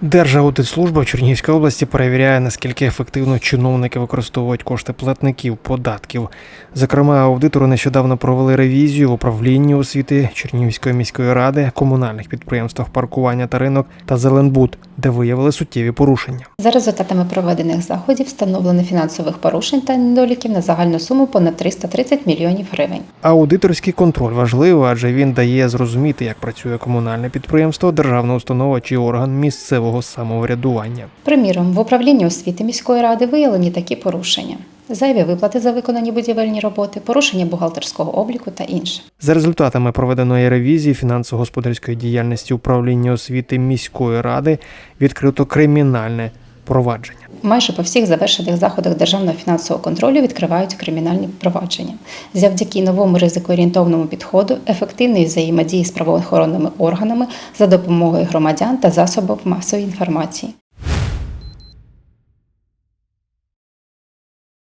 Держаудитслужба в Чернігівській області перевіряє, наскільки ефективно чиновники використовують кошти платників податків. Зокрема, аудитори нещодавно провели ревізію в управлінні освіти Чернігівської міської ради, комунальних підприємствах паркування та ринок та Зеленбуд, де виявили суттєві порушення. За результатами проведених заходів встановлено фінансових порушень та недоліків на загальну суму понад 330 мільйонів гривень. Аудиторський контроль важливий, адже він дає зрозуміти, як працює комунальне підприємство, державна установа чи орган місцевого самоврядування. Приміром, в управлінні освіти міської ради виявлені такі порушення: зайві виплати за виконані будівельні роботи, порушення бухгалтерського обліку та інше. За результатами проведеної ревізії фінансово-господарської діяльності управління освіти міської ради відкрито кримінальне провадження. Майже по всіх завершених заходах державного фінансового контролю відкривають кримінальні провадження. Завдяки новому ризикоорієнтовному підходу, ефективної взаємодії з правоохоронними органами за допомогою громадян та засобів масової інформації.